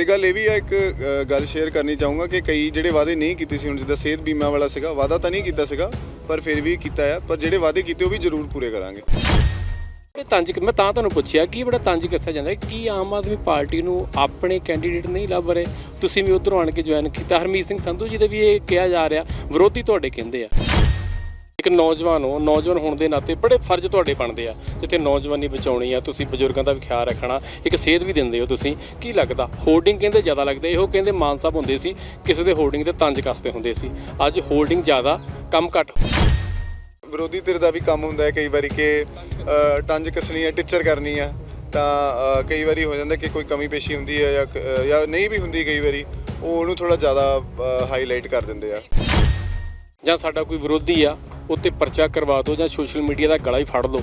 ਤੇ ਗੱਲ ਇਹ ਵੀ ਹੈ ਇੱਕ ਅ, ਗੱਲ ਸ਼ੇਅਰ ਕਰਨੀ ਚਾਹੂੰਗਾ ਕਿ ਕਈ ਜਿਹੜੇ ਵਾਅਦੇ ਨਹੀਂ ਕੀਤੇ ਸੀ ਹੁਣ ਜਿੱਦਾਂ ਸਿਹਤ ਬੀਮਾ ਵਾਲਾ ਸੀਗਾ ਵਾਅਦਾ ਤਾਂ ਨਹੀਂ ਕੀਤਾ ਸੀਗਾ ਪਰ ਫਿਰ ਵੀ ਕੀਤਾ ਹੈ ਪਰ ਜਿਹੜੇ ਵਾਅਦੇ ਕੀਤੇ ਉਹ ਵੀ ਜ਼ਰੂਰ ਪੂਰੇ ਕਰਾਂਗੇ। ਇਹ ਤੰਜ ਮੈਂ ਤਾਂ ਤੁਹਾਨੂੰ ਪੁੱਛਿਆ ਕੀ ਬੜਾ ਤੰਜ ਕੱਸਿਆ ਜਾਂਦਾ ਹੈ ਕੀ ਆਮ ਆਦਮੀ ਪਾਰਟੀ ਨੂੰ ਆਪਣੇ ਕੈਂਡੀਡੇਟ ਨਹੀਂ ਲੱਭ ਰਹੇ? ਤੁਸੀਂ ਵੀ ਉਧਰੋਂ ਆਣ ਕੇ ਜੁਆਇਨ ਕੀਤਾ। ਹਰਮੀਤ ਸਿੰਘ ਸੰਧੂ ਜੀ ਦੇ ਵੀ ਇਹ ਕਿਹਾ ਜਾ ਰਿਹਾ ਵਿਰੋਧੀ ਤੁਹਾਡੇ ਕਹਿੰਦੇ ਆ। ਇੱਕ ਨੌਜਵਾਨ ਹੋ ਨੌਜਵਾਨ ਹੋਣ ਦੇ ਨਾਤੇ ਬੜੇ ਫਰਜ਼ ਤੁਹਾਡੇ ਬਣਦੇ ਆ। ਜਿੱਥੇ ਨੌਜਵਾਨੀ ਬਚਾਉਣੀ ਆ ਤੁਸੀਂ ਬਜ਼ੁਰਗਾਂ ਦਾ ਵੀ ਖਿਆਲ ਰੱਖਣਾ ਇੱਕ ਸੇਧ ਵੀ ਦਿੰਦੇ ਹੋ ਤੁਸੀਂ। ਕੀ ਲੱਗਦਾ? ਹੋਰਡਿੰਗ ਕਹਿੰਦੇ ਜ਼ਿਆਦਾ ਲੱਗਦੇ ਇਹੋ ਕਹਿੰਦੇ ਮਾਨ ਸਾਹਿਬ ਹੁੰਦੇ ਸੀ ਕਿਸੇ ਦੇ ਹੋਰਡਿੰਗ ਤੇ ਤੰਜ ਕੱਸਦੇ ਹੁੰਦੇ ਸੀ। ਅੱਜ ਹੋਰਡਿੰਗ ਜ਼ਿਆਦਾ ਕੰਮ ਘੱਟ ਵਿਰੋਧੀ ਧਿਰ ਦਾ ਵੀ ਕੰਮ ਹੁੰਦਾ ਹੈ ਕਈ ਵਾਰੀ ਕਿ ਟੰਜ ਕੱਸਣੀ ਹੈ ਟੀਚਰ ਕਰਨੀ ਹੈ ਤਾਂ ਕਈ ਵਾਰੀ ਹੋ ਜਾਂਦਾ ਕਿ ਕੋਈ ਕਮੀ ਪੇਸ਼ੀ ਹੁੰਦੀ ਹੈ ਜਾਂ ਜਾਂ ਨਹੀਂ ਵੀ ਹੁੰਦੀ ਕਈ ਵਾਰੀ ਉਹ ਉਹਨੂੰ ਥੋੜਾ ਜ਼ਿਆਦਾ ਹਾਈਲਾਈਟ ਕਰ ਦਿੰਦੇ ਆ। ਜਾਂ ਸਾਡਾ ਕੋਈ ਵਿਰੋਧੀ ਆ ਉੱਤੇ ਪਰਚਾ ਕਰਵਾ ਦਿਓ ਜਾਂ ਸੋਸ਼ਲ ਮੀਡੀਆ ਦਾ ਗਲਾ ਹੀ ਫੜ ਲਓ।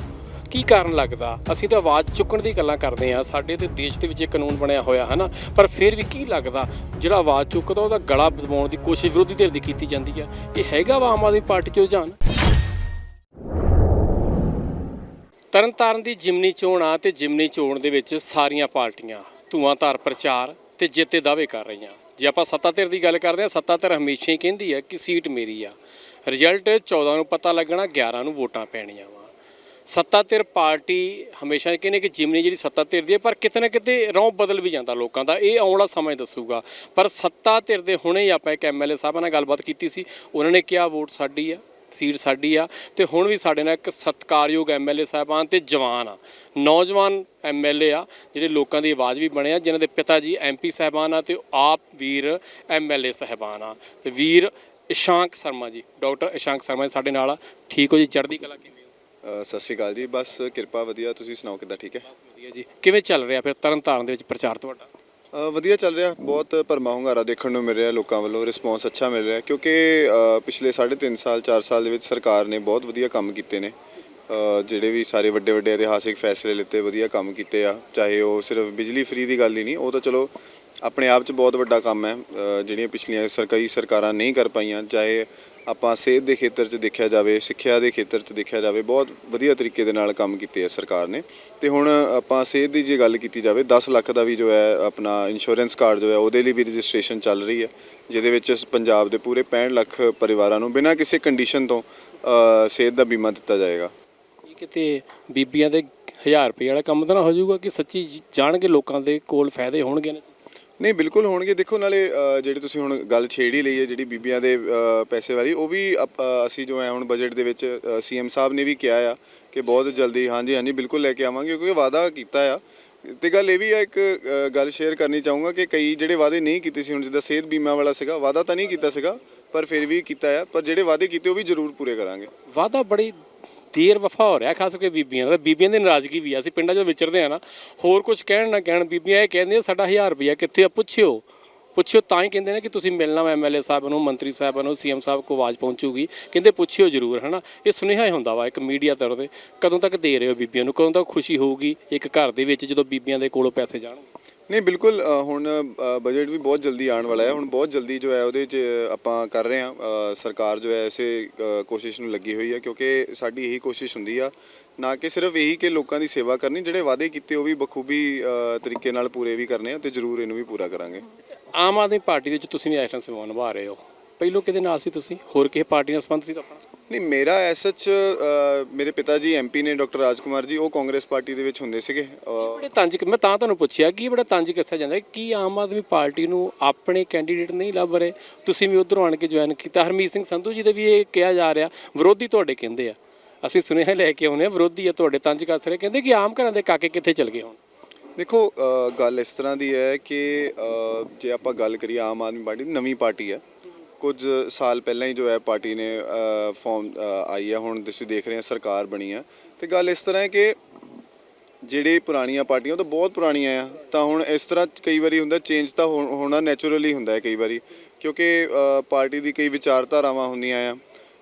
ਕੀ ਕਾਰਨ ਲੱਗਦਾ? ਅਸੀਂ ਤਾਂ ਆਵਾਜ਼ ਚੁੱਕਣ ਦੀ ਗੱਲਾਂ ਕਰਦੇ ਆ ਸਾਡੇ ਤੇ ਦੇਸ਼ ਦੇ ਵਿੱਚ ਇਹ ਕਾਨੂੰਨ ਬਣਿਆ ਹੋਇਆ ਹੈ ਨਾ ਪਰ ਫਿਰ ਵੀ ਕੀ ਲੱਗਦਾ? ਜਿਹੜਾ ਆਵਾਜ਼ ਚੁੱਕਦਾ, ਉਹਦਾ ਗਲਾ ਦਬਾਉਣ ਦੀ ਕੋਸ਼ਿਸ਼ ਵਿਰੋਧੀ ਧਿਰ ਦੀ ਕੀਤੀ ਜਾਂਦੀ ਆ। ਇਹ ਹੈਗਾ ਵਾ ਆਮ ਆਦਮੀ ਪਾਰਟੀ ਚ ਰੁਝਾਨ? ਤਰਨਤਾਰਨ ਦੀ ਜਿਮਨੀ ਚੋਣ ਆ ਤੇ ਜਿਮਨੀ ਚੋਣ ਦੇ ਵਿੱਚ ਸਾਰੀਆਂ ਪਾਰਟੀਆਂ ਧੂਆਂਧਾਰ ਪ੍ਰਚਾਰ ਤੇ ਜਿੱਤੇ ਦਾਅਵੇ ਕਰ ਰਹੀਆਂ। ਜੇ ਆਪਾਂ ਸੱਤਾ ਧਿਰ ਦੀ ਗੱਲ ਕਰਦੇ ਆ ਸੱਤਾ ਧਿਰ ਹਮੇਸ਼ਾ ਹੀ ਕਹਿੰਦੀ ਹੈ ਕਿ ਸੀਟ ਮੇਰੀ ਆ। ਰਿਜ਼ਲਟ 14 ਨੂੰ ਪਤਾ ਲੱਗਣਾ 11 ਨੂੰ ਵੋਟਾਂ ਪੈਣੀਆਂ ਵਾ। ਸੱਤਾ ਧਿਰ ਪਾਰਟੀ ਹਮੇਸ਼ਾ ਕਹਿੰਦੇ ਕਿ ਜਿਮਨੀ ਜਿਹੜੀ ਸੱਤਾ ਧਿਰ ਦੀ ਹੈ, ਪਰ ਕਿਤੇ ਨਾ ਕਿਤੇ ਰੌਂ ਬਦਲ ਵੀ ਜਾਂਦਾ ਲੋਕਾਂ ਦਾ। ਇਹ ਆਉਣ ਵਾਲਾ ਸਮਾਂ ਦੱਸੂਗਾ। ਪਰ ਸੱਤਾ ਧਿਰ ਦੇ ਹੁਣੇ ਹੀ ਆਪਾਂ ਇੱਕ ਐਮਐਲਏ ਸਾਹਿਬਾਂ ਨਾਲ ਗੱਲਬਾਤ ਕੀਤੀ ਸੀ। ਉਹਨਾਂ ਨੇ ਕਿਹਾ ਵੋਟ ਸਾਡੀ ਆ। ਸੀਟ ਸਾਡੀ ਆ ਤੇ ਹੁਣ ਵੀ ਸਾਡੇ ਨਾਲ ਇੱਕ ਸਤਿਕਾਰਯੋਗ ਐਮਐਲਏ ਸਾਹਿਬਾਨ ਤੇ ਜਵਾਨ ਆ। ਨੌਜਵਾਨ ਐਮਐਲਏ ਆ ਜਿਹੜੇ ਲੋਕਾਂ ਦੀ ਆਵਾਜ਼ ਵੀ ਬਣੇ ਆ ਜਿਨ੍ਹਾਂ ਦੇ ਪਿਤਾ ਜੀ ਐਮਪੀ ਸਾਹਿਬਾਨ ਆ ਤੇ ਆਪ ਵੀਰ ਐਮਐਲਏ ਸਾਹਿਬਾਨ ਆ। ਤੇ ਵੀਰ ਇਸ਼ਾਂਕ ਸ਼ਰਮਾ ਜੀ ਡਾਕਟਰ ਇਸ਼ਾਂਕ ਸ਼ਰਮਾ ਜੀ ਸਾਡੇ ਨਾਲ ਆ। ਠੀਕ ਹੋ ਜੀ? ਚੜ੍ਹਦੀ ਕਲਾ ਕਿਵੇਂ ਹੋ? ਸਤਿ ਸ਼੍ਰੀ ਅਕਾਲ ਜੀ। ਬਸ ਕਿਰਪਾ ਵਧੀਆ। ਤੁਸੀਂ ਸੁਣਾਓ ਕਿੱਦਾਂ ਠੀਕ ਹੈ? ਵਧੀਆ ਜੀ। ਕਿਵੇਂ ਚੱਲ ਰਿਹਾ ਫਿਰ ਤਰਨਤਾਰਨ ਦੇ ਵਿੱਚ ਪ੍ਰਚਾਰ ਤੁਹਾਡਾ? ਵਧੀਆ ਚੱਲ ਰਿਹਾ ਬਹੁਤ ਭਰਮਾ ਹੁੰਗਾਰਾ ਦੇਖਣ ਨੂੰ ਮਿਲ ਰਿਹਾ ਲੋਕਾਂ ਵੱਲੋਂ ਰਿਸਪੌਂਸ ਅੱਛਾ ਮਿਲ ਰਿਹਾ ਕਿਉਂਕਿ ਅ, ਪਿਛਲੇ 3.5 ਸਾਲ 4 ਸਾਲ ਦੇ ਵਿੱਚ ਸਰਕਾਰ ਨੇ ਬਹੁਤ ਵਧੀਆ ਕੰਮ ਕੀਤੇ ਨੇ। ਜਿਹੜੇ ਵੀ ਸਾਰੇ ਵੱਡੇ ਵੱਡੇ ਇਤਿਹਾਸਿਕ ਫੈਸਲੇ ਲਿੱਤੇ ਵਧੀਆ ਕੰਮ ਕੀਤੇ ਆ ਚਾਹੇ ਉਹ ਸਿਰਫ ਬਿਜਲੀ ਫ੍ਰੀ ਦੀ ਗੱਲ ਹੀ ਨਹੀਂ ਉਹ ਤਾਂ ਚਲੋ ਆਪਣੇ ਆਪ 'ਚ ਬਹੁਤ ਵੱਡਾ ਕੰਮ ਹੈ। ਜਿਹੜੀਆਂ ਪਿਛਲੀਆਂ ਸਰਕਾਰੀ ਸਰਕਾਰਾਂ ਨਹੀਂ ਕਰ ਪਾਈਆਂ ਚਾਹੇ ਆਪਾਂ ਸਿਹਤ ਦੇ ਖੇਤਰ 'ਚ ਦੇਖਿਆ ਜਾਵੇ, ਸਿੱਖਿਆ ਦੇ ਖੇਤਰ 'ਚ ਦੇਖਿਆ ਜਾਵੇ, ਬਹੁਤ ਵਧੀਆ ਤਰੀਕੇ ਦੇ ਨਾਲ ਕੰਮ ਕੀਤੇ ਆ ਸਰਕਾਰ ਨੇ। ਤੇ ਹੁਣ ਆਪਾਂ ਸਿਹਤ ਦੀ ਜੇ ਗੱਲ ਕੀਤੀ ਜਾਵੇ 10 ਲੱਖ ਦਾ ਵੀ ਜੋ ਹੈ ਆਪਣਾ ਇੰਸ਼ੋਰੈਂਸ ਕਾਰਡ ਜੋ ਹੈ, ਉਹਦੇ ਲਈ ਵੀ ਰਜਿਸਟ੍ਰੇਸ਼ਨ ਚੱਲ ਰਹੀ ਹੈ, ਜਿਹਦੇ ਵਿੱਚ ਪੰਜਾਬ ਦੇ ਪੂਰੇ 65 ਲੱਖ ਪਰਿਵਾਰਾਂ ਨੂੰ ਬਿਨਾਂ ਕਿਸੇ ਕੰਡੀਸ਼ਨ ਤੋਂ ਸਿਹਤ ਦਾ ਬੀਮਾ ਦਿੱਤਾ ਜਾਏਗਾ। ਇਹ ਕਿਤੇ ਬੀਬੀਆਂ ਦੇ 1000 ਰੁਪਏ ਵਾਲਾ ਕੰਮ ਤਾਂ ਨਾ ਹੋ ਜਾਊਗਾ ਕਿ ਸੱਚੀ ਜ- ਜਾਣਗੇ ਲੋਕਾਂ ਦੇ ਕੋਲ ਫਾਇਦੇ ਹੋਣਗੇ ਨਹੀਂ ਬਿਲਕੁਲ ਹੋਣਗੇ। ਦੇਖੋ ਨਾਲੇ ਅ, ਜਿਹੜੇ ਤੁਸੀਂ ਹੁਣ ਗੱਲ ਛੇੜ ਹੀ ਲਈ ਹੈ ਜਿਹੜੀ ਬੀਬੀਆਂ ਦੇ ਅ, ਪੈਸੇ ਵਾਲੀ ਉਹ ਵੀ ਅਪ- ਅ, ਅਸੀਂ ਜੋ ਹੈ ਹੁਣ ਬਜਟ ਦੇ ਵਿੱਚ ਸੀਐਮ ਸਾਹਿਬ ਨੇ ਵੀ ਕਿਹਾ ਆ ਕਿ ਬਹੁਤ ਜਲਦੀ ਹਾਂਜੀ ਹਾਂਜੀ ਬਿਲਕੁਲ ਲੈ ਕੇ ਆਵਾਂਗੇ ਕਿਉਂਕਿ ਵਾਅਦਾ ਕੀਤਾ ਆ। ਤੇ ਗੱਲ ਇਹ ਵੀ ਆ ਇੱਕ ਅ, ਗੱਲ ਸ਼ੇਅਰ ਕਰਨੀ ਚਾਹੂੰਗਾ ਕਿ ਕਈ ਜਿਹੜੇ ਵਾਅਦੇ ਨਹੀਂ ਕੀਤੇ ਸੀ ਹੁਣ ਜਿੱਦਾਂ ਸਿਹਤ ਬੀਮਾ ਵਾਲਾ ਸੀਗਾ ਵਾਅਦਾ ਤਾਂ ਨਹੀਂ ਕੀਤਾ ਸੀਗਾ ਪਰ ਫਿਰ ਵੀ ਕੀਤਾ ਆ ਪਰ ਜਿਹੜੇ ਵਾਅਦੇ ਕੀਤੇ ਉਹ ਵੀ ਜ਼ਰੂਰ ਪੂਰੇ ਕਰਾਂਗੇ। ਵਾਅਦਾ ਬੜੀ ਦੇਰ ਵਫਾ ਹੋ ਰਿਹਾ, ਖਾਸ ਕਰਕੇ ਬੀਬੀਆਂ ਦਾ ਬੀਬੀਆਂ ਦੀ ਨਾਰਾਜ਼ਗੀ ਵੀ ਆ। ਅਸੀਂ ਪਿੰਡਾਂ 'ਚ ਵਿਚਰਦੇ ਆ ਨਾ, ਹੋਰ ਕੁਝ ਕਹਿਣ ਨਾ ਕਹਿਣ, ਬੀਬੀਆਂ ਇਹ ਕਹਿੰਦੀਆਂ, ਸਾਡਾ 1000 ਰੁਪਇਆ ਕਿੱਥੇ ਆ? ਪੁੱਛਿਓ। ਪੁੱਛਿਓ, ਤਾਂ ਹੀ ਕਹਿੰਦੇ ਨੇ ਕਿ ਤੁਸੀਂ ਮਿਲਣਾ ਵਾ ਐਮਐਲਏ ਸਾਹਿਬ ਨੂੰ, ਮੰਤਰੀ ਸਾਹਿਬਾਂ ਨੂੰ ਸੀਐਮ ਸਾਹਿਬ ਕੋ ਆਵਾਜ਼ ਪਹੁੰਚੂਗੀ। ਕਹਿੰਦੇ, ਪੁੱਛਿਓ ਜ਼ਰੂਰ ਹਨਾ। ਇਹ ਸੁਨੇਹਾ ਹੀ ਹੁੰਦਾ ਵਾ ਇੱਕ ਮੀਡੀਆ ਤੌਰ ਤੇ। ਕਦੋਂ ਤੱਕ ਦੇ ਰਹੇ ਹੋ ਬੀਬੀਆਂ ਨੂੰ? ਕਦੋਂ ਤੱਕ ਖੁਸ਼ੀ ਹੋਊਗੀ ਇੱਕ ਘਰ ਦੇ ਵਿੱਚ ਜਦੋਂ ਬੀਬੀਆਂ ਦੇ ਕੋਲੋਂ ਪੈਸੇ ਜਾਣਗੇ? ਨਹੀਂ ਬਿਲਕੁਲ ਅ, ਹੁਣ ਬਜਟ ਵੀ ਬਹੁਤ ਜਲਦੀ ਆਉਣ ਵਾਲਾ ਹੈ। ਹੁਣ ਬਹੁਤ ਜਲਦੀ ਜੋ ਹੈ ਉਹਦੇ 'ਚ ਆਪਾਂ ਕਰ ਰਹੇ ਹਾਂ ਅ, ਸਰਕਾਰ ਜੋ ਹੈ ਇਸੇ ਅ, ਕੋਸ਼ਿਸ਼ ਨੂੰ ਲੱਗੀ ਹੋਈ ਹੈ ਕਿਉਂਕਿ ਸਾਡੀ ਇਹੀ ਕੋਸ਼ਿਸ਼ ਹੁੰਦੀ ਆ ਨਾ ਕਿ ਸਿਰਫ ਇਹੀ ਕਿ ਲੋਕਾਂ ਦੀ ਸੇਵਾ ਕਰਨੀ ਜਿਹੜੇ ਵਾਅਦੇ ਕੀਤੇ ਉਹ ਵੀ ਬਖੂਬੀ ਅ, ਤਰੀਕੇ ਨਾਲ ਪੂਰੇ ਵੀ ਕਰਨੇ ਆ ਤੇ ਜ਼ਰੂਰ ਇਹਨੂੰ ਵੀ ਪੂਰਾ ਕਰਾਂਗੇ। ਆਮ ਆਦਮੀ ਪਾਰਟੀ ਦੇ ਵਿੱਚ ਤੁਸੀਂ ਵੀ ਇਸ ਟਾਈਮ ਸੇਵਾ ਨਿਭਾ ਰਹੇ ਹੋ। ਪਹਿਲੋਂ ਕਿਹਦੇ ਨਾਲ ਸੀ ਤੁਸੀਂ? ਹੋਰ ਕਿਸੇ ਪਾਰਟੀ ਨਾਲ ਸੰਬੰਧ ਸੀ ਤਾਂ ਆਪਣਾ? ਨਹੀਂ ਮੇਰਾ ਐਸਐਚ ਮੇਰੇ ਪਿਤਾ ਜੀ ਐਮਪੀ ਨੇ ਡਾਕਟਰ ਰਾਜਕੁਮਾਰ ਜੀ ਉਹ ਕਾਂਗਰਸ ਪਾਰਟੀ ਦੇ ਵਿੱਚ ਹੁੰਦੇ ਸੀਗੇ ਬੜੇ ਤੰਜ ਮੈਂ ਤਾਂ ਤੁਹਾਨੂੰ ਪੁੱਛਿਆ ਕਿ ਬੜਾ ਤੰਜ ਕੱਸਿਆ ਜਾਂਦਾ ਕਿ ਆਮ ਆਦਮੀ ਪਾਰਟੀ ਨੂੰ ਆਪਣੇ ਕੈਂਡੀਡੇਟ ਨਹੀਂ ਲੱਭ ਰਹੇ। ਤੁਸੀਂ ਵੀ ਉਧਰੋਂ ਆਣ ਕੇ ਜੁਆਇਨ ਕੀਤਾ। ਹਰਮੀਤ ਸਿੰਘ ਸੰਧੂ ਜੀ ਦੇ ਵੀ ਇਹ ਕਿਹਾ ਜਾ ਰਿਹਾ ਵਿਰੋਧੀ ਤੁਹਾਡੇ ਕਹਿੰਦੇ ਆ। ਅਸੀਂ ਸੁਨੇਹਾ ਲੈ ਕੇ ਆਉਨੇ ਆ ਵਿਰੋਧੀ ਆ ਤੁਹਾਡੇ ਤੰਜ ਕੱਸ ਰਹੇ ਕਹਿੰਦੇ ਕਿ ਆਮ ਘਰਾਂ ਦੇ ਕਾਕੇ ਕਿੱਥੇ ਚਲ ਗਏ ਹੁਣ? ਦੇਖੋ ਗੱਲ ਇਸ ਤਰ੍ਹਾਂ ਦੀ ਹੈ ਕਿ ਜੇ ਆਪਾਂ ਗੱਲ ਕਰੀਏ ਆਮ ਆਦਮੀ ਪਾਰਟੀ ਨਵੀਂ ਪਾਰਟੀ ਹੈ। ਕੁਝ ਸਾਲ ਪਹਿਲਾਂ ਹੀ ਜੋ ਹੈ ਪਾਰਟੀ ਨੇ ਫਾਰਮ ਆਈ ਹੈ, ਹੁਣ ਤੁਸੀਂ ਦੇਖ ਰਹੇ ਹੋ ਸਰਕਾਰ ਬਣੀ ਹੈ। ਤੇ ਗੱਲ ਇਸ ਤਰ੍ਹਾਂ ਹੈ ਕਿ ਜਿਹੜੇ ਪੁਰਾਣੀਆਂ ਪਾਰਟੀਆਂ, ਉਹ ਤਾਂ ਬਹੁਤ ਪੁਰਾਣੀਆਂ ਆ, ਤਾਂ ਹੁਣ ਇਸ ਤਰ੍ਹਾਂ ਕਈ ਵਾਰੀ ਹੁੰਦਾ ਚੇਂਜ ਤਾਂ ਹੋ- ਹੋਣਾ ਨੇਚਰਲੀ ਹੁੰਦਾ ਹੈ ਕਈ ਵਾਰੀ, ਕਿਉਂਕਿ ਪਾਰਟੀ ਦੀ ਕਈ ਵਿਚਾਰਧਾਰਾਵਾਂ ਹੁੰਦੀਆਂ ਆ,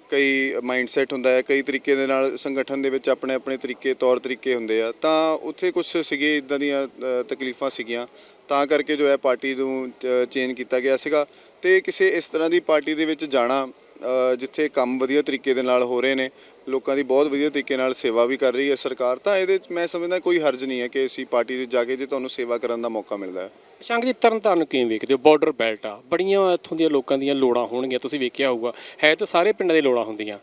ਕਈ ਮਾਈਂਡਸੈਟ ਹੁੰਦਾ ਹੈ, ਕਈ ਤਰੀਕੇ ਦੇ ਨਾਲ ਸੰਗਠਨ ਦੇ ਵਿੱਚ ਆਪਣੇ ਆਪਣੇ ਤਰੀਕੇ, ਤੌਰ ਤਰੀਕੇ ਹੁੰਦੇ ਆ, ਤਾਂ ਉੱਥੇ ਕੁਝ ਸੀਗੇ, ਇਦਾਂ ਦੀਆਂ ਤਕਲੀਫਾਂ ਸੀਗੀਆਂ, ਤਾਂ ਕਰਕੇ ਜੋ ਹੈ ਪਾਰਟੀ ਨੂੰ ਚੇਂਜ ਕੀਤਾ ਗਿਆ ਸੀਗਾ। ਤੇ ਕਿਸੇ ਇਸ ਤਰ੍ਹਾਂ ਦੀ ਪਾਰਟੀ ਦੇ ਵਿੱਚ ਜਾਣਾ ਜਿੱਥੇ ਕੰਮ ਵਧੀਆ ਤਰੀਕੇ ਦੇ ਨਾਲ ਹੋ ਰਹੇ ਨੇ, ਲੋਕਾਂ ਦੀ ਬਹੁਤ ਵਧੀਆ ਤਰੀਕੇ ਨਾਲ ਸੇਵਾ ਵੀ ਕਰ ਰਹੀ ਹੈ ਸਰਕਾਰ, ਤਾਂ ਇਹਦੇ ਵਿੱਚ ਮੈਂ ਸਮਝਦਾ ਕੋਈ ਹਰਜ ਨਹੀਂ ਹੈ ਕਿ ਅਸੀਂ ਪਾਰਟੀ ਵਿੱਚ ਜਾ ਕੇ ਜੇ ਤੁਹਾਨੂੰ ਸੇਵਾ ਕਰਨ ਦਾ ਮੌਕਾ ਮਿਲਦਾ ਹੈ। ਸ਼ੰਕ ਜੀ, ਤਰਨਤਾਰਨ ਨੂੰ ਕਿਵੇਂ ਵੇਖਦੇ ਹੋ? ਬਾਰਡਰ ਬੈਲਟ ਆ। ਬੜੀਆਂ ਇੱਥੋਂ ਦੀਆਂ ਲੋਕਾਂ ਦੀਆਂ ਲੋੜਾਂ ਹੋਣਗੀਆਂ, ਤੁਸੀਂ ਵੇਖਿਆ ਹੋਊਗਾ। ਹੈ ਤਾਂ ਸਾਰੇ ਪਿੰਡਾਂ ਦੀ ਲੋੜਾਂ ਹੁੰਦੀਆਂ।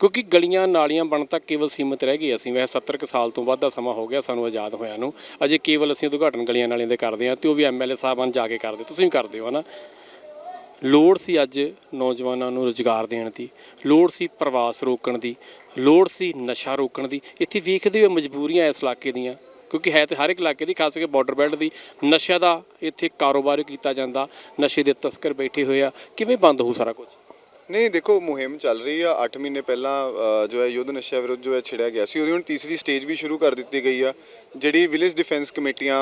ਕਿਉਂਕਿ ਗਲੀਆਂ ਨਾਲੀਆਂ ਬਣ ਤੱਕ ਕੇਵਲ ਸੀਮਿਤ ਰਹਿ ਗਏ ਅਸੀਂ। ਵੈਸੇ 70 ਕੁ ਸਾਲ ਤੋਂ ਵੱਧ ਦਾ ਸਮਾਂ ਹੋ ਗਿਆ ਸਾਨੂੰ ਆਜ਼ਾਦ ਹੋਇਆ ਨੂੰ। ਅਜੇ ਕੇਵਲ ਅਸੀਂ ਉਦਘਾਟਨ ਗਲੀਆਂ ਨਾਲੀਆਂ ਦੇ ਕਰਦੇ ਹਾਂ ਤੇ ਉਹ ਵੀ ਐਮਐਲਏ ਸਾਹਿਬਾਨ ਜਾ ਕੇ ਕਰਦੇ। ਤੁਸੀਂ ਵੀ ਕਰਦੇ ਹੋ, ਹਨਾ? ਲੋੜ ਸੀ ਅੱਜ ਨੌਜਵਾਨਾਂ ਨੂੰ ਰੁਜ਼ਗਾਰ ਦੇਣ ਦੀ, ਲੋੜ ਸੀ ਪ੍ਰਵਾਸ ਰੋਕਣ ਦੀ, ਲੋੜ ਸੀ ਨਸ਼ਾ ਰੋਕਣ ਦੀ। ਇੱਥੇ ਵੇਖਦੇ ਹੋਏ ਮਜਬੂਰੀਆਂ ਇਸ ਇਲਾਕੇ ਦੀਆਂ, ਕਿਉਂਕਿ ਹੈ ਤੇ ਹਰ ਇੱਕ ਇਲਾਕੇ ਦੀ, ਖਾਸ ਕਰਕੇ ਬਾਰਡਰ ਬੈਲਟ ਦੀ, ਨਸ਼ਾ ਦਾ ਇੱਥੇ ਕਾਰੋਬਾਰ ਕੀਤਾ ਜਾਂਦਾ, ਨਸ਼ੇ ਦੇ ਤਸਕਰ ਬੈਠੇ ਹੋਏ ਆ। ਕਿਵੇਂ ਬੰਦ ਹੋ ਸਾਰਾ ਕੁਝ? ਨਹੀਂ, ਦੇਖੋ, ਮੁਹਿੰਮ ਚੱਲ ਰਹੀ ਆ। 8 ਮਹੀਨੇ ਪਹਿਲਾਂ ਜੋ ਹੈ ਯੁੱਧ ਨਸ਼ਾ ਵਿਰੁੱਧ ਜੋ ਹੈ ਛਿੜਿਆ ਗਿਆ ਸੀ, ਉਹਦੀ ਹੁਣ ਤੀਸਰੀ ਸਟੇਜ ਵੀ ਸ਼ੁਰੂ ਕਰ ਦਿੱਤੀ ਗਈ ਆ। ਜਿਹੜੀ ਵਿਲੇਜ ਡਿਫੈਂਸ ਕਮੇਟੀਆਂ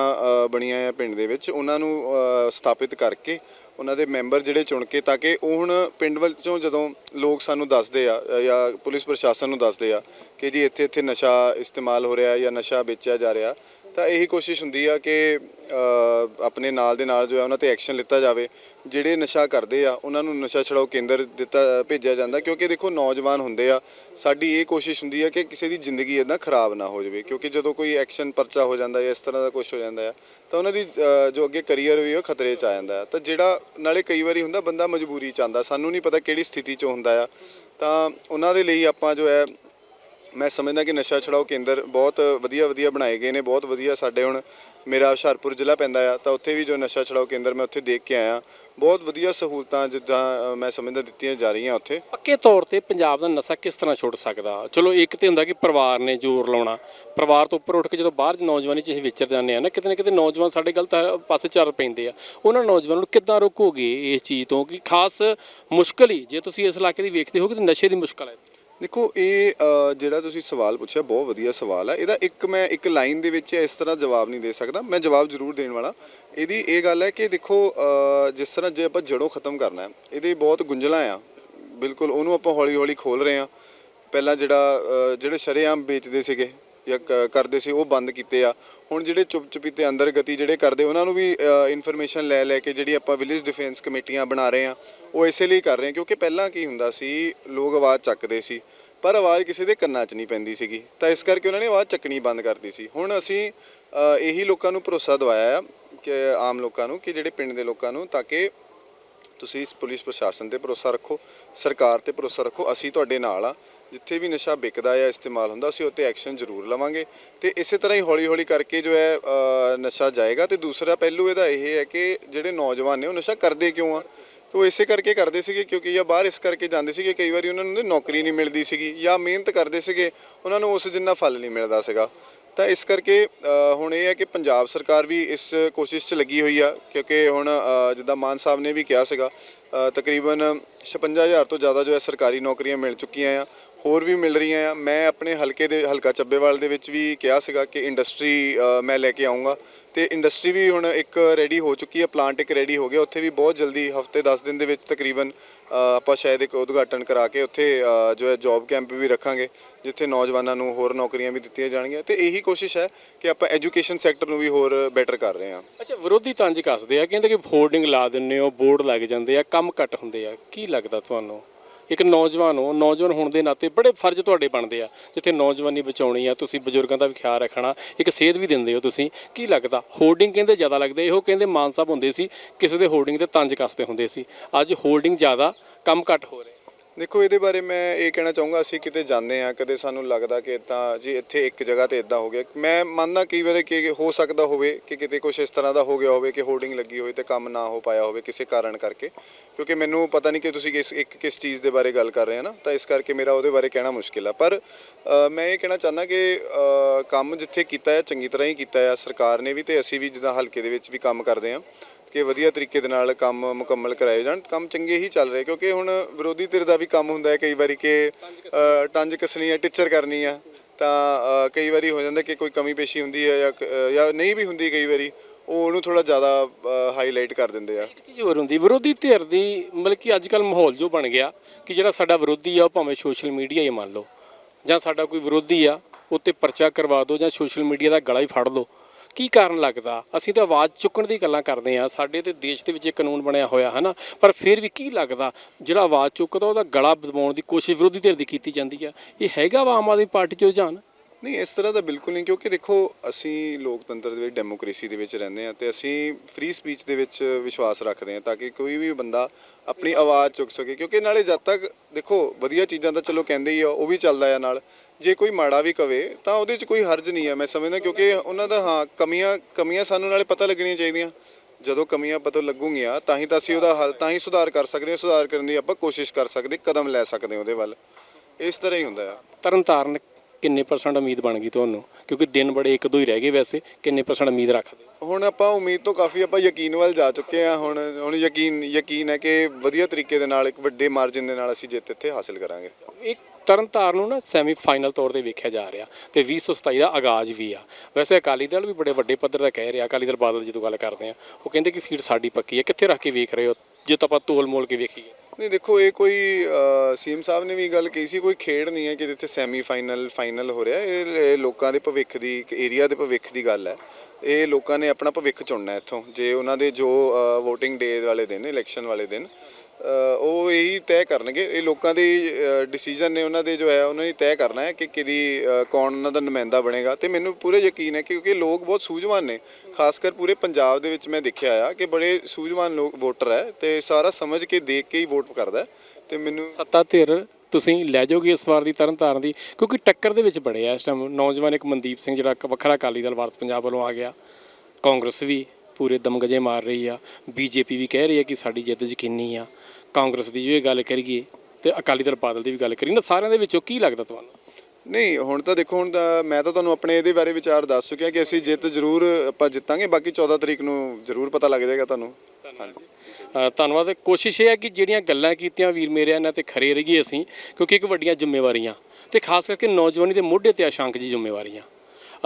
ਬਣੀਆਂ ਆ ਪਿੰਡ ਦੇ ਵਿੱਚ, ਉਹਨਾਂ ਨੂੰ ਸਥਾਪਿਤ ਕਰਕੇ ਉਹਨਾਂ ਦੇ ਮੈਂਬਰ ਜਿਹੜੇ ਚੁਣ ਕੇ ਤਾਂ ਕਿ ਉਹ ਹੁਣ ਪਿੰਡ ਵੱਲੋਂ ਜਦੋਂ ਲੋਕ ਸਾਨੂੰ ਦੱਸਦੇ ਆ ਜਾਂ ਪੁਲਿਸ ਪ੍ਰਸ਼ਾਸਨ ਨੂੰ ਦੱਸਦੇ ਆ ਕਿ ਜੀ ਇੱਥੇ ਇੱਥੇ ਨਸ਼ਾ ਇਸਤੇਮਾਲ ਹੋ ਰਿਹਾ ਜਾਂ ਨਸ਼ਾ ਵੇਚਿਆ ਜਾ ਰਿਹਾ ਤਾਂ ਇਹੀ ਕੋਸ਼ਿਸ਼ ਹੁੰਦੀ ਆ ਕਿ ਆਪਣੇ ਨਾਲ ਦੇ ਨਾਲ ਜੋ ਹੈ ਉਹਨਾਂ ਤੇ ਐਕਸ਼ਨ ਲਿੱਤਾ ਜਾਵੇ। ਜਿਹੜੇ ਨਸ਼ਾ ਕਰਦੇ ਆ, ਉਹਨਾਂ ਨੂੰ ਨਸ਼ਾ ਛਡਾਓ ਕੇਂਦਰ ਦਿੱਤਾ, ਭੇਜਿਆ ਜਾਂਦਾ। ਕਿਉਂਕਿ ਦੇਖੋ, ਨੌਜਵਾਨ ਹੁੰਦੇ ਆ, ਸਾਡੀ ਇਹ ਕੋਸ਼ਿਸ਼ ਹੁੰਦੀ ਆ ਕਿ ਕਿਸੇ ਦੀ ਜ਼ਿੰਦਗੀ ਇਦਾਂ ਖਰਾਬ ਨਾ ਹੋ ਜਾਵੇ। ਕਿਉਂਕਿ ਜਦੋਂ ਕੋਈ ਐਕਸ਼ਨ ਪਰਚਾ ਹੋ ਜਾਂਦਾ ਜਾਂ ਇਸ ਤਰ੍ਹਾਂ ਦਾ ਕੁਝ ਹੋ ਜਾਂਦਾ ਆ, ਤਾਂ ਉਹਨਾਂ ਦੀ ਜੋ ਅੱਗੇ ਕੈਰੀਅਰ ਵੀ ਉਹ ਖਤਰੇ 'ਚ ਆ ਜਾਂਦਾ ਆ। ਤਾਂ ਜਿਹੜਾ ਨਾਲੇ ਕਈ ਵਾਰੀ ਹੁੰਦਾ, ਬੰਦਾ ਮਜਬੂਰੀ ਚ ਆਉਂਦਾ। ਸਾਨੂੰ ਨਹੀਂ ਪਤਾ ਕਿਹੜੀ ਸਥਿਤੀ 'ਚ ਹੁੰਦਾ ਆ। ਤਾਂ ਉਹਨਾਂ ਦੇ ਲਈ ਆਪਾਂ ਜੋ ਹੈ ਮੈਂ ਸਮਝਦਾ ਕਿ ਨਸ਼ਾ ਛਡਾਓ ਕੇਂਦਰ ਬਹੁਤ ਵਧੀਆ ਵਧੀਆ ਬਣਾਏ ਗਏ ਨੇ, ਬਹੁਤ ਵਧੀਆ ਸਾਡੇ ਹੁਣ ਮੇਰਾ ਹੁਸ਼ਿਆਰਪੁਰ ਜ਼ਿਲ੍ਹਾ ਪੈਂਦਾ ਆ, ਤਾਂ ਉੱਥੇ ਵੀ ਜੋ ਨਸ਼ਾ ਛਡਾਓ ਕੇਂਦਰ ਮੈਂ ਉੱਥੇ ਦੇਖ ਕੇ ਆਇਆ। ਬਹੁਤ ਵਧੀਆ ਸਹੂਲਤਾਂ ਜਿੱਦਾਂ ਮੈਂ ਸਮਝਦਾ ਦਿੱਤੀਆਂ ਜਾ ਰਹੀਆਂ ਉੱਥੇ। ਪੱਕੇ ਤੌਰ ਤੇ ਪੰਜਾਬ ਦਾ ਨਸ਼ਾ ਕਿਸ ਤਰ੍ਹਾਂ ਛੁੱਟ ਸਕਦਾ? ਚਲੋ ਇੱਕ ਤੇ ਹੁੰਦਾ ਕਿ ਪਰਿਵਾਰ ਨੇ ਜ਼ੋਰ ਲਾਉਣਾ। ਪਰਿਵਾਰ ਤੋਂ ਉੱਪਰ ਉੱਠ ਕੇ ਜਦੋਂ ਬਾਹਰ ਨੌਜਵਾਨੀ ਚ ਅਸੀਂ ਵਿਚਰ ਜਾਂਦੇ ਆ ਨਾ, ਕਿਤੇ ਨਾ ਕਿਤੇ ਨੌਜਵਾਨ ਸਾਡੇ ਗਲਤ ਪਾਸੇ ਚੱਲ ਪੈਂਦੇ ਆ। ਉਹਨਾਂ ਨੌਜਵਾਨਾਂ ਨੂੰ ਕਿੱਦਾਂ ਰੋਕੋਗੇ ਇਸ ਚੀਜ਼ ਤੋਂ? ਕਿ ਖਾਸ ਮੁਸ਼ਕਲ ਹੀ, ਜੇ ਤੁਸੀਂ ਇਸ ਇਲਾਕੇ ਦੀ ਵੇਖਦੇ ਹੋ ਕਿ ਨਸ਼ੇ ਦੀ ਮੁਸ਼ਕਲ ਹੈ। ਦੇਖੋ ਇਹ ਅ, ਜਿਹੜਾ ਤੁਸੀਂ ਸਵਾਲ ਪੁੱਛਿਆ ਬਹੁਤ ਵਧੀਆ ਸਵਾਲ ਹੈ ਇਹਦਾ ਇੱਕ ਮੈਂ ਇੱਕ ਲਾਈਨ ਦੇ ਵਿੱਚ ਇਸ ਤਰ੍ਹਾਂ ਜਵਾਬ ਨਹੀਂ ਦੇ ਸਕਦਾ। ਮੈਂ ਜਵਾਬ ਜ਼ਰੂਰ ਦੇਣ ਵਾਲਾ। ਇਹਦੀ ਇਹ ਗੱਲ ਹੈ ਕਿ ਦੇਖੋ ਅ, ਜਿਸ ਤਰ੍ਹਾਂ ਜੇ ਆਪਾਂ ਜੜੋਂ ਖਤਮ ਕਰਨਾ ਹੈ ਇਹਦੇ ਬਹੁਤ ਗੁੰਝਲਾਂ ਆ। ਬਿਲਕੁਲ ਉਹਨੂੰ ਆਪਾਂ ਹੌਲੀ ਹੌਲੀ ਖੋਲ ਰਹੇ ਆ ਪਹਿਲਾਂ ਜਿਹੜਾ ਅ, ਜਿਹੜੇ ਸ਼ਰੇਆਮ ਵੇਚਦੇ ਸੀਗੇ ਜਾਂ ਕ- ਕਰਦੇ ਸੀ ਉਹ ਬੰਦ ਕੀਤੇ ਆ। ਹੁਣ ਜਿਹੜੇ ਚੁੱਪ ਚੁਪੀਤੇ ਅੰਦਰ ਗਤੀ ਜਿਹੜੇ ਕਰਦੇ ਉਹਨਾਂ ਨੂੰ ਵੀ ਇਨਫੋਰਮੇਸ਼ਨ ਲੈ ਲੈ ਕੇ ਜਿਹੜੀ ਆਪਾਂ ਵਿਲੇਜ ਡਿਫੈਂਸ ਕਮੇਟੀਆਂ ਬਣਾ ਰਹੇ ਆ ਉਹ ਇਸੇ ਲਈ ਕਰ ਰਹੇ ਆ ਕਿਉਂਕਿ ਪਹਿਲਾਂ ਕੀ ਹੁੰਦਾ ਸੀ ਲੋਕ ਆਵਾਜ਼ ਚੱਕਦੇ ਸੀ ਪਰ ਆਵਾਜ਼ ਕਿਸੇ ਦੇ ਕੰਨਾਂ 'ਚ ਨਹੀਂ ਪੈਂਦੀ ਸੀਗੀ। ਤਾਂ ਇਸ ਕਰਕੇ ਉਹਨਾਂ ਨੇ ਆਵਾਜ਼ ਚੱਕਣੀ ਬੰਦ ਕਰਤੀ ਸੀ। ਹੁਣ ਅਸੀਂ ਅ, ਇਹੀ ਲੋਕਾਂ ਨੂੰ ਭਰੋਸਾ ਦਵਾਇਆ ਆ ਕਿ ਆਮ ਲੋਕਾਂ ਨੂੰ ਕਿ ਜਿਹੜੇ ਪਿੰਡ ਦੇ ਲੋਕਾਂ ਨੂੰ ਤਾਂ ਕਿ ਤੁਸੀਂ ਇਸ ਪੁਲਿਸ ਪ੍ਰਸ਼ਾਸਨ ਤੇ ਭਰੋਸਾ ਰੱਖੋ ਸਰਕਾਰ ਤੇ ਭਰੋਸਾ ਰੱਖੋ ਅਸੀਂ ਤੁਹਾਡੇ ਨਾਲ ਆ। ਜਿੱਥੇ ਵੀ ਨਸ਼ਾ ਵਿਕਦਾ ਜਾਂ ਇਸਤੇਮਾਲ ਹੁੰਦਾ ਅਸੀਂ ਉੱਤੇ ਐਕਸ਼ਨ ਜ਼ਰੂਰ ਲਵਾਂਗੇ। ਤੇ ਇਸੇ ਤਰ੍ਹਾਂ ਹੀ ਹੌਲੀ-ਹੌਲੀ ਕਰਕੇ ਜੋ ਹੈ ਨਸ਼ਾ ਜਾਏਗਾ। ਤੇ ਦੂਸਰਾ ਪਹਿਲੂ ਇਹਦਾ ਇਹ ਹੈ ਕਿ ਜਿਹੜੇ ਨੌਜਵਾਨ ਨੇ ਉਹ ਨਸ਼ਾ ਕਰਦੇ ਕਿਉਂ ਆ? ਕਿ ਉਹ ਇਸੇ ਕਰਕੇ ਕਰਦੇ ਸੀਗੇ ਕਿਉਂਕਿ ਜਾਂ ਬਾਹਰ ਇਸ ਕਰਕੇ ਜਾਂਦੇ ਸੀਗੇ ਕਈ ਵਾਰੀ ਉਹਨਾਂ ਨੂੰ ਨੌਕਰੀ ਨਹੀਂ ਮਿਲਦੀ ਸੀਗੀ ਜਾਂ ਮਿਹਨਤ ਕਰਦੇ ਸੀਗੇ ਉਹਨਾਂ ਨੂੰ ਉਸ ਜਿੰਨਾ ਫਲ ਨਹੀਂ ਮਿਲਦਾ ਸੀਗਾ। ਤਾਂ ਇਸ ਕਰਕੇ ਹੁਣ ਇਹ ਹੈ ਕਿ ਪੰਜਾਬ ਸਰਕਾਰ ਵੀ ਇਸ ਕੋਸ਼ਿਸ਼ 'ਚ ਲੱਗੀ ਹੋਈ ਆ ਕਿਉਂਕਿ ਹੁਣ ਜਿੱਦਾਂ ਮਾਨ ਸਾਹਿਬ ਨੇ ਵੀ ਕਿਹਾ ਸੀਗਾ ਅ, ਤਕਰੀਬਨ 56000 ਤੋਂ ਜ਼ਿਆਦਾ ਜੋ ਹੈ ਸਰਕਾਰੀ ਨੌਕਰੀਆਂ ਮਿਲ ਚੁੱਕੀਆਂ ਆ। ਹੋਰ ਵੀ ਮਿਲ ਰਹੀਆਂ ਆ। ਮੈਂ ਆਪਣੇ ਹਲਕੇ ਦੇ, ਹਲਕਾ ਚੱਬੇਵਾਲ ਦੇ ਵਿੱਚ ਵੀ ਕਿਹਾ ਸੀਗਾ ਕਿ ਇੰਡਸਟਰੀ ਮੈਂ ਲੈ ਕੇ ਆਉਂਗਾ ਤੇ ਇੰਡਸਟਰੀ ਵੀ ਹੁਣ ਇੱਕ ਰੈਡੀ ਹੋ ਚੁੱਕੀ ਹੈ ਪਲਾਂਟ ਇੱਕ ਰੈਡੀ ਹੋ ਗਿਆ। ਉੱਥੇ ਵੀ ਬਹੁਤ ਜਲਦੀ, ਹਫ਼ਤੇ 10 ਦਿਨ ਦੇ ਵਿੱਚ ਤਕਰੀਬਨ ਆਪਾਂ ਸ਼ਾਇਦ ਇੱਕ ਉਦਘਾਟਨ ਕਰਾ ਕੇ ਉੱਥੇ ਜੋ ਹੈ ਜੌਬ ਕੈਂਪ ਵੀ ਰੱਖਾਂਗੇ, ਜਿੱਥੇ ਨੌਜਵਾਨਾਂ ਨੂੰ ਹੋਰ ਨੌਕਰੀਆਂ ਵੀ ਦਿੱਤੀਆਂ ਜਾਣਗੀਆਂ। ਤੇ ਇਹੀ ਕੋਸ਼ਿਸ਼ ਹੈ ਕਿ ਆਪਾਂ ਐਜੂਕੇਸ਼ਨ ਸੈਕਟਰ ਨੂੰ ਵੀ ਹੋਰ ਬੈਟਰ ਕਰ ਰਹੇ ਹਾਂ। ਅੱਛਾ, ਵਿਰੋਧੀ ਤੰਜ ਕੱਸਦੇ ਆ, ਕਹਿੰਦੇ ਕਿ ਹੋਰਡਿੰਗ ਲਾ ਦਿੰਨੇ ਹੋ ਬੋਰਡ ਲੱਗ ਜਾਂਦੇ ਆ, ਕੰਮ ਘੱਟ ਹੁੰਦੇ ਆ। ਕੀ ਲੱਗਦਾ ਤੁਹਾਨੂੰ? ਇੱਕ ਨੌਜਵਾਨ ਹੋ, ਨੌਜਵਾਨ ਹੋਣ ਦੇ ਨਾਤੇ ਬੜੇ ਫਰਜ਼ ਤੁਹਾਡੇ ਬਣਦੇ ਆ, ਜਿੱਥੇ ਨੌਜਵਾਨੀ ਬਚਾਉਣੀ ਆ, ਤੁਸੀਂ ਬਜ਼ੁਰਗਾਂ ਦਾ ਵੀ ਖਿਆਲ ਰੱਖਣਾ, ਇੱਕ ਸੇਧ ਵੀ ਦਿੰਦੇ ਹੋ ਤੁਸੀਂ। ਕੀ ਲੱਗਦਾ? ਹੋਰਡਿੰਗ ਕਹਿੰਦੇ ਜ਼ਿਆਦਾ ਲੱਗਦੇ, ਇਹੋ ਕਹਿੰਦੇ ਮਾਨ ਸਾਹਿਬ ਹੁੰਦੇ ਸੀ, ਕਿਸੇ ਦੇ ਹੋਰਡਿੰਗ ਤੇ ਤੰਜ ਕੱਸਦੇ ਹੁੰਦੇ ਸੀ। ਅੱਜ ਹੋਰਡਿੰਗ ਜ਼ਿਆਦਾ, ਕੰਮ ਘੱਟ ਹੋ ਰਹੇ। ਦੇਖੋ, ਇਹਦੇ ਬਾਰੇ ਮੈਂ ਇਹ ਕਹਿਣਾ ਚਾਹੂੰਗਾ, ਅਸੀਂ ਕਿਤੇ ਜਾਂਦੇ ਆ ਕਦੇ ਸਾਨੂੰ ਲੱਗਦਾ ਕਿ ਤਾਂ ਜੀ ਇੱਥੇ ਇੱਕ ਜਗ੍ਹਾ ਤੇ ਇਦਾਂ ਹੋ ਗਿਆ। ਮੈਂ ਮੰਨਦਾ ਕਈ ਵਾਰ ਕਿ ਹੋ ਸਕਦਾ ਹੋਵੇ ਕਿ ਕਿਤੇ ਕੁਝ ਇਸ ਤਰ੍ਹਾਂ ਦਾ ਹੋ ਗਿਆ ਹੋਵੇ ਕਿ ਹੋਰਡਿੰਗ ਲੱਗੀ ਹੋਵੇ ਤੇ ਕੰਮ ਨਾ ਹੋ ਪਾਇਆ ਹੋਵੇ ਕਿਸੇ ਕਾਰਨ ਕਰਕੇ। ਕਿਉਂਕਿ ਮੈਨੂੰ ਪਤਾ ਨਹੀਂ ਕਿ ਤੁਸੀਂ ਕਿਸ, ਇੱਕ ਕਿਸ ਚੀਜ਼ ਦੇ ਬਾਰੇ ਗੱਲ ਕਰ ਰਹੇ ਹੋ ਨਾ, ਤਾਂ ਇਸ ਕਰਕੇ ਮੇਰਾ ਉਹਦੇ ਬਾਰੇ ਕਹਿਣਾ ਮੁਸ਼ਕਿਲ ਆ। ਪਰ ਮੈਂ ਇਹ ਕਹਿਣਾ ਚਾਹੁੰਦਾ ਕਿ ਕੰਮ ਜਿੱਥੇ ਕੀਤਾ ਹੈ, ਚੰਗੀ ਤਰ੍ਹਾਂ ਹੀ ਕੀਤਾ ਹੈ, ਸਰਕਾਰ ਨੇ ਵੀ ਤੇ ਅਸੀਂ ਵੀ ਜਿੱਦਾਂ ਹਲਕੇ ਦੇ ਵਿੱਚ ਵੀ ਕੰਮ ਕਰਦੇ ਹਾਂ। ਕਿ ਵਧੀਆ ਤਰੀਕੇ ਦੇ ਨਾਲ ਕੰਮ ਮੁਕੰਮਲ ਕਰਾਏ ਜਾਣ। ਕੰਮ ਚੰਗੇ ਹੀ ਚੱਲ ਰਹੇ, ਕਿਉਂਕਿ ਹੁਣ ਵਿਰੋਧੀ ਧਿਰ ਦਾ ਵੀ ਕੰਮ ਹੁੰਦਾ ਹੈ ਕਈ ਵਾਰੀ ਕਿ ਟੰਜ ਕੱਸਣੀ ਹੈ, ਟੀਚਰ ਕਰਨੀ ਆ। ਤਾਂ ਕਈ ਵਾਰੀ ਹੋ ਜਾਂਦਾ ਕਿ ਕੋਈ ਕਮੀ ਪੇਸ਼ੀ ਹੁੰਦੀ ਹੈ ਜਾਂ ਕ- ਜਾਂ ਨਹੀਂ ਵੀ ਹੁੰਦੀ ਕਈ ਵਾਰੀ, ਉਹ ਉਹਨੂੰ ਥੋੜਾ ਜ਼ਿਆਦਾ ਹਾਈਲਾਈਟ ਕਰ ਦਿੰਦੇ ਆ। ਇੱਕ ਚੀਜ਼ ਹੋਰ ਹੁੰਦੀ, ਵਿਰੋਧੀ ਧਿਰ ਦੀ ਮਤਲਬ ਕਿ ਅੱਜ ਕੱਲ ਮਾਹੌਲ ਜੋ ਬਣ ਗਿਆ ਕਿ ਜਿਹੜਾ ਸਾਡਾ ਵਿਰੋਧੀ ਆ, ਉਹ ਭਾਵੇਂ ਸੋਸ਼ਲ ਮੀਡੀਆ ਹੀ ਮੰਨ ਲਓ, ਜਾਂ ਸਾਡਾ ਕੋਈ ਵਿਰੋਧੀ ਆ ਉੱਤੇ ਪਰਚਾ ਕਰਵਾ ਦਿਓ ਜਾਂ ਸੋਸ਼ਲ ਮੀਡੀਆ ਦਾ ਗਲਾ ਹੀ ਫੜ ਲਓ। ਕੀ ਕਾਰਨ ਲੱਗਦਾ? ਅਸੀਂ ਤਾਂ ਆਵਾਜ਼ ਚੁੱਕਣ ਦੀ ਗੱਲਾਂ ਕਰਦੇ ਆ ਸਾਡੇ ਤੇ ਦੇਸ਼ ਦੇ ਵਿੱਚ ਇਹ ਕਾਨੂੰਨ ਬਣਿਆ ਹੋਇਆ ਹੈ ਨਾ ਪਰ ਫਿਰ ਵੀ ਕੀ ਲੱਗਦਾ? ਜਿਹੜਾ ਆਵਾਜ਼ ਚੁੱਕਦਾ, ਉਹਦਾ ਗਲਾ ਦਬਾਉਣ ਦੀ ਕੋਸ਼ਿਸ਼ ਵਿਰੋਧੀ ਧਿਰ ਦੀ ਕੀਤੀ ਜਾਂਦੀ ਆ। ਇਹ ਹੈਗਾ ਵਾ ਆਮ ਆਦਮੀ ਪਾਰਟੀ ਚ ਰੁਝਾਨ? ਨਹੀਂ, ਇਸ ਤਰ੍ਹਾਂ ਦਾ ਬਿਲਕੁਲ ਨਹੀਂ, ਕਿਉਂਕਿ ਦੇਖੋ, ਅਸੀਂ ਲੋਕਤੰਤਰ ਦੇ ਵਿੱਚ, ਡੈਮੋਕ੍ਰੇਸੀ ਦੇ ਵਿੱਚ ਰਹਿੰਦੇ ਹਾਂ ਤੇ ਅਸੀਂ ਫ੍ਰੀ ਸਪੀਚ ਦੇ ਵਿੱਚ ਵਿਸ਼ਵਾਸ ਰੱਖਦੇ ਹਾਂ ਤਾਂ ਕਿ ਕੋਈ ਵੀ ਬੰਦਾ ਆਪਣੀ ਆਵਾਜ਼ ਚੁੱਕ ਸਕੇ, ਕਿਉਂਕਿ ਨਾਲੇ ਜਦ ਤੱਕ ਦੇਖੋ, ਵਧੀਆ ਚੀਜ਼ਾਂ ਤਾਂ ਚਲੋ ਕਹਿੰਦੇ ਹੀ ਆ, ਉਹ ਵੀ ਚੱਲਦਾ ਆ ਨਾਲ। ਜੇ ਕੋਈ ਮਾੜਾ ਵੀ ਕਵੇ, ਤਾਂ ਉਹਦੇ 'ਚ ਕੋਈ ਹਰਜ ਨਹੀਂ ਹੈ ਮੈਂ ਸਮਝਦਾ ਕਿਉਂਕਿ ਉਹਨਾਂ ਦਾ, ਹਾਂ, ਕਮੀਆਂ ਕਮੀਆਂ ਸਾਨੂੰ ਨਾਲੇ ਪਤਾ ਲੱਗਣੀਆਂ ਚਾਹੀਦੀਆਂ। ਜਦੋਂ ਕਮੀਆਂ ਪਤਾ ਲੱਗੂਗੀਆਂ, ਤਾਂ ਹੀ ਤਾਂ ਅਸੀਂ ਉਹਦਾ ਹੱਲ, ਤਾਂ ਹੀ ਸੁਧਾਰ ਕਰ ਸਕਦੇ ਹਾਂ, ਸੁਧਾਰ ਕਰਨ ਦੀ ਆਪਾਂ ਕੋਸ਼ਿਸ਼ ਕਰ ਸਕਦੇ, ਕਦਮ ਲੈ ਸਕਦੇ ਉਹਦੇ ਵੱਲ। ਇਸ ਤਰ੍ਹਾਂ ਹੀ ਹੁੰਦਾ ਆ। ਤਰਨਤਾਰਨ ਕਿੰਨੇ ਪਰਸੈਂਟ ਉਮੀਦ ਬਣ ਗਈ ਤੁਹਾਨੂੰ? ਕਿਉਂਕਿ ਦਿਨ ਬੜੇ ਇੱਕ ਦੋ ਹੀ ਰਹਿ ਗਏ ਵੈਸੇ ਕਿੰਨੇ ਪਰਸੈਂਟ ਉਮੀਦ ਰੱਖਦੇ ਹੁਣ ਆਪਾਂ ਉਮੀਦ ਤੋਂ ਕਾਫੀ ਆਪਾਂ ਯਕੀਨ ਵੱਲ ਜਾ ਚੁੱਕੇ ਆ ਹੁਣ ਹੁਣ ਯਕੀਨ ਯਕੀਨ ਹੈ ਕਿ ਵਧੀਆ ਤਰੀਕੇ ਦੇ ਨਾਲ ਇੱਕ ਵੱਡੇ ਮਾਰਜਨ ਦੇ ਨਾਲ ਅਸੀਂ ਜਿੱਤ ਇੱਥੇ ਹਾਸਲ ਕਰਾਂਗੇ। ਇੱਕ ਤਰਨਤਾਰਨ ਨੂੰ ਨਾ ਸੈਮੀ ਫਾਈਨਲ ਤੌਰ ਤੇ ਵੇਖਿਆ ਜਾ ਰਿਹਾ ਤੇ 2027 ਦਾ ਆਗਾਜ਼ ਵੀ ਆ। ਵੈਸੇ ਅਕਾਲੀ ਦਲ ਵੀ ਬੜੇ ਵੱਡੇ ਪੱਧਰ ਦਾ ਕਹਿ ਰਿਹਾ ਅਕਾਲੀ ਦਲ ਬਾਦਲ ਜਦੋਂ ਗੱਲ ਕਰਦੇ ਆ ਉਹ ਕਹਿੰਦੇ ਕਿ ਸੀਟ ਸਾਡੀ ਪੱਕੀ ਹੈ। ਕਿੱਥੇ ਰੱਖ ਕੇ ਵੇਖ ਰਹੇ ਹੋ? ਜੇ ਤਾਂ ਆਪਾਂ ਤੋਲ ਮੋਲ ਕੇ ਵੇਖੀਏ। ਨਹੀਂ, ਦੇਖੋ, ਇਹ ਕੋਈ ਸੀਐਮ ਸਾਹਿਬ ਨੇ ਵੀ ਗੱਲ ਕਹੀ ਸੀ, ਕੋਈ ਖੇਡ ਨਹੀਂ ਹੈ ਕਿ ਜਿੱਥੇ ਸੈਮੀ ਫਾਈਨਲ ਫਾਈਨਲ ਹੋ ਰਿਹਾ। ਇਹ ਲੋਕਾਂ ਦੇ ਭਵਿੱਖ ਦੀ, ਇੱਕ ਏਰੀਆ ਦੇ ਭਵਿੱਖ ਦੀ ਗੱਲ ਹੈ। ਇਹ ਲੋਕਾਂ ਨੇ ਆਪਣਾ ਭਵਿੱਖ ਚੁਣਨਾ ਇੱਥੋਂ। ਜੇ ਉਹਨਾਂ ਦੇ ਜੋ VOTING ਡੇ ਵਾਲੇ ਦਿਨ ਇਲੈਕਸ਼ਨ ਵਾਲੇ ਦਿਨ ਉਹ ਇਹੀ ਤੈਅ ਕਰਨਗੇ। ਇਹ ਲੋਕਾਂ ਦੀ ਡਿਸੀਜਨ ਨੇ ਉਹਨਾਂ ਦੇ ਜੋ ਹੈ, ਉਹਨਾਂ ਨੇ ਤੈਅ ਕਰਨਾ ਹੈ ਕਿ ਕਿਹਦੀ ਕੌਣ ਉਹਨਾਂ ਦਾ ਨੁਮਾਇੰਦਾ ਬਣੇਗਾ। ਤੇ ਮੈਨੂੰ ਪੂਰੇ ਯਕੀਨ ਹੈ ਕਿਉਂਕਿ ਲੋਕ ਬਹੁਤ ਸੂਝਵਾਨ ਨੇ। ਖਾਸ ਕਰ ਪੂਰੇ ਪੰਜਾਬ ਦੇ ਵਿੱਚ ਮੈਂ ਦੇਖਿਆ ਆ ਕਿ ਬੜੇ ਸੂਝਵਾਨ ਲੋਕ ਵੋਟਰ ਹੈ ਤੇ ਸਾਰਾ ਸਮਝ ਕੇ, ਦੇਖ ਕੇ ਹੀ ਵੋਟ ਕਰਦਾ ਹੈ। ਤੇ ਮੈਨੂੰ ਸੱਤਾ ਧਿਰ, ਤੁਸੀਂ ਲੈ ਜਾਓਗੇ ਇਸ ਵਾਰ ਦੀ ਤਰਨਤਾਰਨ ਦੀ? ਕਿਉਂਕਿ ਟੱਕਰ ਦੇ ਵਿੱਚ ਬੜੇ ਆ ਇਸ ਟਾਈਮ ਨੌਜਵਾਨ ਇੱਕ ਮਨਦੀਪ ਸਿੰਘ, ਜਿਹੜਾ ਵੱਖਰਾ ਅਕਾਲੀ ਦਲ, ਵਾਰਸ ਪੰਜਾਬ ਵੱਲੋਂ ਆ ਗਿਆ। ਕਾਂਗਰਸ ਵੀ ਪੂਰੇ ਦਮਗਜੇ ਮਾਰ ਰਹੀ ਆ। ਬੀਜੇਪੀ ਵੀ ਕਹਿ ਰਹੀ ਹੈ ਕਿ ਸਾਡੀ ਜਿੱਤ ਯਕੀਨੀ ਆ। ਕਾਂਗਰਸ ਦੀ ਜੇ ਗੱਲ ਕਰੀਏ ਤੇ ਅਕਾਲੀ ਦਲ ਬਾਦਲ ਦੀ ਵੀ ਗੱਲ ਕਰੀਏ ਨਾ ਸਾਰਿਆਂ ਦੇ ਵਿੱਚੋਂ ਕੀ ਲੱਗਦਾ ਤੁਹਾਨੂੰ? ਨਹੀਂ ਹੁਣ ਤਾਂ ਦੇਖੋ ਹੁਣ ਤਾਂ ਮੈਂ ਤਾਂ ਤੁਹਾਨੂੰ ਆਪਣੇ ਇਹਦੇ ਬਾਰੇ ਵਿਚਾਰ ਦੱਸ ਚੁੱਕਿਆ ਕਿ ਅਸੀਂ ਜਿੱਤ ਜ਼ਰੂਰ ਆਪਾਂ ਜਿੱਤਾਂਗੇ ਬਾਕੀ 14 ਤਰੀਕ ਨੂੰ ਜ਼ਰੂਰ ਪਤਾ ਲੱਗ ਜਾਏਗਾ ਤੁਹਾਨੂੰ। ਅ, ਧੰਨਵਾਦ। ਕੋਸ਼ਿਸ਼ ਇਹ ਹੈ ਕਿ ਜਿਹੜੀਆਂ ਗੱਲਾਂ ਕੀਤੀਆਂ ਵੀਰ ਮੇਰੇ ਇਹਨਾਂ ਤੇ ਖਰੇ ਰਹੀਏ ਅਸੀਂ ਕਿਉਂਕਿ ਇੱਕ ਵੱਡੀਆਂ ਜ਼ਿੰਮੇਵਾਰੀਆਂ। ਤੇ ਖਾਸ ਕਰਕੇ ਨੌਜਵਾਨੀ ਦੇ ਮੋਢੇ ਤੇ ਅਸ਼ੰਕ ਜੀ ਜ਼ਿੰਮੇਵਾਰੀਆਂ।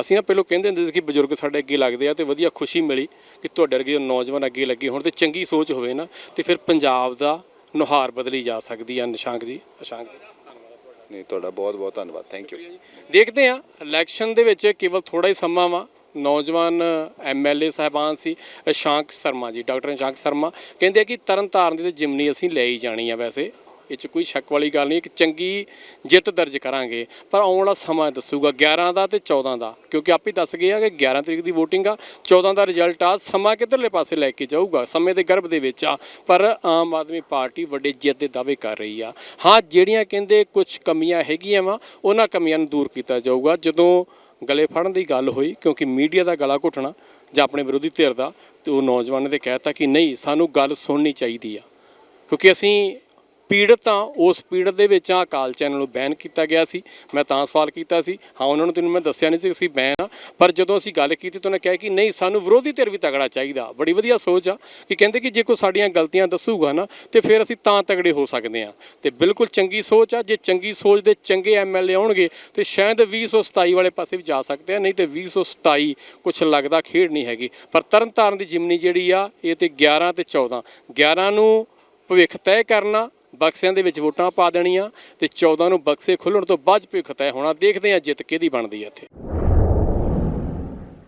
ਅਸੀਂ ਨਾ ਪਹਿਲਾਂ ਕਹਿੰਦੇ ਹੁੰਦੇ ਸੀ ਕਿ ਬਜ਼ੁਰਗ ਸਾਡੇ ਅੱਗੇ ਲੱਗਦੇ ਆ ਤੇ ਵਧੀਆ ਖੁਸ਼ੀ ਮਿਲੀ ਕਿ ਤੁਹਾਡੇ ਵਰਗੇ ਨੌਜਵਾਨ ਅੱਗੇ ਲੱਗੇ ਹੁਣ ਤੇ ਚੰਗੀ ਸੋਚ ਹੋਵੇ ਨਾ ਤੇ ਫਿਰ ਪੰਜਾਬ ਦਾ ਨੁਹਾਰ ਬਦਲੀ ਜਾ ਸਕਦੀ ਆ ਨਿਸ਼ਾਂਕ ਜੀ ਅਸ਼ਾਂਕ ਜੀ। ਨਹੀਂ ਤੁਹਾਡਾ ਬਹੁਤ ਬਹੁਤ ਧੰਨਵਾਦ ਥੈਂਕ ਯੂ ਦੇਖਦੇ ਆ ਇਲੈਕਸ਼ਨ ਦੇ ਵਿੱਚ ਕੇਵਲ ਥੋੜਾ ਹੀ ਸਮਾਂ ਵਾ। ਨੌਜਵਾਨ ਐਮਐਲਏ ਸਾਹਿਬਾਨ ਸੀ ਸ਼ਾਂਕ ਸ਼ਰਮਾ ਜੀ ਡਾਕਟਰ ਸ਼ਾਂਕ ਸ਼ਰਮਾ। ਕਹਿੰਦੇ ਆ ਕਿ ਤਰਨਤਾਰਨ ਦੀ ਜਿਮਨੀ ਅਸੀਂ ਲੈ ਹੀ ਜਾਣੀ ਆ ਵੈਸੇ। ਇਹ 'ਚ ਕੋਈ ਸ਼ੱਕ ਵਾਲੀ ਗੱਲ ਨਹੀਂ, ਇੱਕ ਚੰਗੀ ਜਿੱਤ ਦਰਜ ਕਰਾਂਗੇ। ਪਰ ਆਉਣ ਵਾਲਾ ਸਮਾਂ ਦੱਸੂਗਾ 11 ਦਾ ਤੇ 14 ਦਾ। ਕਿਉਂਕਿ ਆਪ ਹੀ ਦੱਸ ਗਏ ਆ ਕਿ 11 ਤਰੀਕ ਦੀ VOTING ਆ 14 ਦਾ ਰਿਜ਼ਲਟ ਆ, ਸਮਾਂ ਕਿੱਧਰਲੇ ਪਾਸੇ ਲੈ ਕੇ ਜਾਊਗਾ? ਸਮੇਂ ਦੇ ਗਰਭ ਦੇ ਵਿੱਚ ਆ, ਪਰ ਆਮ ਆਦਮੀ ਪਾਰਟੀ ਵੱਡੇ ਜਿੱਤ ਦੇ ਦਾਅਵੇ ਕਰ ਰਹੀ ਆ। ਹਾਂ, ਜਿਹੜੀਆਂ ਕਹਿੰਦੇ ਕੁਝ ਕਮੀਆਂ ਹੈਗੀਆਂ ਵਾ, ਉਹਨਾਂ ਕਮੀਆਂ ਨੂੰ ਦੂਰ ਕੀਤਾ ਜਾਊਗਾ। ਜਦੋਂ ਗਲੇ ਫੜਨ ਦੀ ਗੱਲ ਹੋਈ, ਕਿਉਂਕਿ ਮੀਡੀਆ ਦਾ ਗਲਾ ਘੁੱਟਣਾ ਜਾਂ ਆਪਣੇ ਵਿਰੋਧੀ ਧਿਰ ਦਾ, ਤੇ ਉਹ ਨੌਜਵਾਨ ਨੇ ਕਹਿਤਾ ਕਿ ਨਹੀਂ, ਸਾਨੂੰ ਗੱਲ ਸੁਣਨੀ ਚਾਹੀਦੀ ਆ। ਕਿਉਂਕਿ ਅਸੀਂ ਪੀੜਤ ਤਾਂ ਉਸ ਪੀੜਤ ਦੇ ਵਿੱਚ ਆ ਅਕਾਲ ਚੈਨਲ ਨੂੰ ਬੈਨ ਕੀਤਾ ਗਿਆ ਸੀ। ਮੈਂ ਤਾਂ ਸਵਾਲ ਕੀਤਾ ਸੀ, ਹਾਂ, ਉਹਨਾਂ ਨੂੰ ਤੈਨੂੰ ਮੈਂ ਦੱਸਿਆ ਨਹੀਂ ਸੀ ਅਸੀਂ ਬੈਨ ਆ ਪਰ ਜਦੋਂ ਅਸੀਂ ਗੱਲ ਕੀਤੀ ਤਾਂ ਉਹਨਾਂ ਕਿਹਾ ਕਿ ਨਹੀਂ, ਸਾਨੂੰ ਵਿਰੋਧੀ ਧਿਰ ਵੀ ਤਗੜਾ ਚਾਹੀਦਾ। ਬੜੀ ਵਧੀਆ ਸੋਚ ਆ ਕਿ ਕਹਿੰਦੇ ਕਿ ਜੇ ਕੋਈ ਸਾਡੀਆਂ ਗਲਤੀਆਂ ਦੱਸੂਗਾ ਨਾ, ਤੇ ਫਿਰ ਅਸੀਂ ਤਾਂ ਤਗੜੇ ਹੋ ਸਕਦੇ ਆ ਤੇ ਬਿਲਕੁਲ ਚੰਗੀ ਸੋਚ ਆ, ਜੇ ਚੰਗੀ ਸੋਚ ਦੇ ਚੰਗੇ ਐਮਐਲਏ ਆਉਣਗੇ, ਤੇ ਸ਼ਾਇਦ 2027 ਵਾਲੇ ਪਾਸੇ ਵੀ ਜਾ ਸਕਦੇ ਆ, ਨਹੀਂ ਤੇ 2027 ਕੁਝ ਲੱਗਦਾ ਖੇਡ ਨਹੀਂ ਹੈਗੀ। ਪਰ ਤਰਨਤਾਰਨ ਦੀ ਜਿਮਨੀ ਜਿਹੜੀ ਆ, ਇਹ ਤੇ 11 ਤੇ 14 11 ਨੂੰ ਭਵਿੱਖ ਤੈਅ ਕਰਨਾ ਬਕਸਿਆਂ ਦੇ ਵਿੱਚ ਵੋਟਾਂ ਪਾ ਦੇਣੀਆਂ ਤੇ 14 ਨੂੰ ਬਕਸੇ ਖੁੱਲਣ ਤੋਂ ਬਾਅਦ ਭਵਿੱਖ ਤੈਅ ਹੋਣਾ, ਦੇਖਦੇ ਆ ਜਿੱਤ ਕਿਹਦੀ ਬਣਦੀ ਹੈ ਇੱਥੇ।